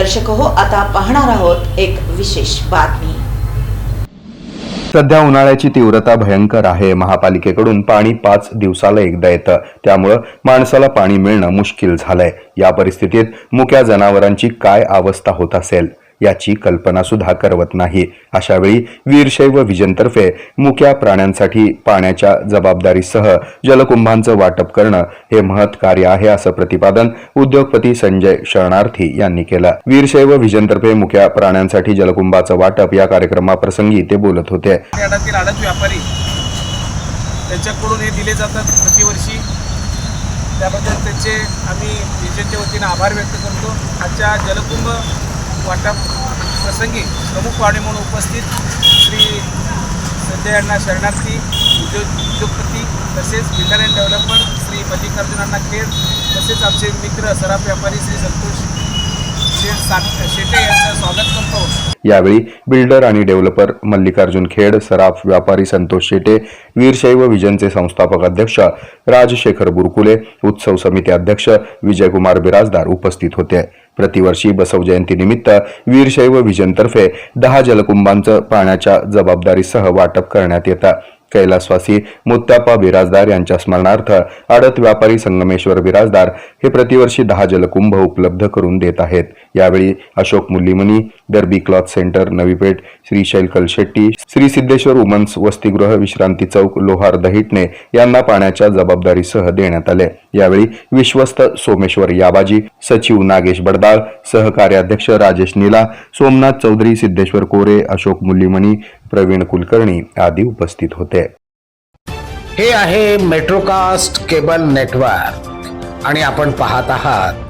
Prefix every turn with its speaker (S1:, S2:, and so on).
S1: दर्शक हो आता पाहणार आहोत एक विशेष बातमी.
S2: सध्या उन्हाळ्याची तीव्रता भयंकर आहे. महापालिकेकडून पाणी पाच दिवसाला एकदा येतं. त्यामुळं माणसाला पाणी मिळणं मुश्किल झालंय. या परिस्थितीत मुक्या जनावरांची काय अवस्था होत असेल? याची कल्पना सुद्धा करवत नाही. अशावेळी वीरशैव विजनतर्फे मुक्या प्राण्यांसाठी पाण्याच्या जबाबदारीसह जलकुंभांचं वाटप करणं हे महत् कार्य आहे असं प्रतिपादन उद्योगपती संजय शरणार्थी यांनी केलं. वीरशैव विजनतर्फे मुक्या प्राण्यांसाठी जलकुंभाचं वाटप या कार्यक्रमाप्रसंगी ते बोलत होते.
S3: व्यापारी त्यांच्याकडून हे दिले जातात प्रतिवर्षी. त्याबद्दल त्यांचे आम्ही विजेच्या वतीनं आभार व्यक्त करतो. आजच्या जलकुंभ वाटप प्रसंगी प्रमुख पाहुणे म्हणून उपस्थित श्री संजय अण्णा शरणार्थी उद्योग उद्योगपती तसेच builder and developer Shri Mallikarjun Anna तसेच आमचे मित्र सराफ व्यापारी श्री संतोष शेठ साठ शेटे यांचं स्वागत करतो.
S2: यावेळी बिल्डर आणि डेव्हलपर मल्लिकार्जुन खेड सराफ व्यापारी संतोष शेटे वीरशैव विजनचे संस्थापक अध्यक्ष राजशेखर बुरकुले उत्सव समिती अध्यक्ष विजयकुमार बिराजदार उपस्थित होते. प्रतिवर्षी बसव जयंतीनिमित्त वीरशैव विजनतर्फे दहा जलकुंभांचं पाण्याच्या जबाबदारीसह वाटप करण्यात येतं. कैलासवासी मुत्तापा बिराजदार यांच्या स्मरणार्थ आडत व्यापारी संगमेश्वर बिराजदार हे प्रतिवर्षी दहा जलकुंभ उपलब्ध करून देत आहेत. यावेळी Ashok Mullimani Derby cloth centre Navipeth Shri Shailkal Shetty Shri Siddheshwar women's वसतिगृह विश्रांती चौक लोहार दहिटणे यांना पाण्याच्या जबाबदारीसह देण्यात आले. यावेळी विश्वस्त सोमेश्वर याबाजी सचिव नागेश बडदाळ सहकार्याध्यक्ष राजेश नीला सोमनाथ चौधरी सिद्धेश्वर कोरे अशोक मुल्लीमणी प्रवीण कुलकर्णी आदी उपस्थित होते.
S4: हे आहे मेट्रोकास्ट केबल नेटवर्क आणि आपण पाहत आहात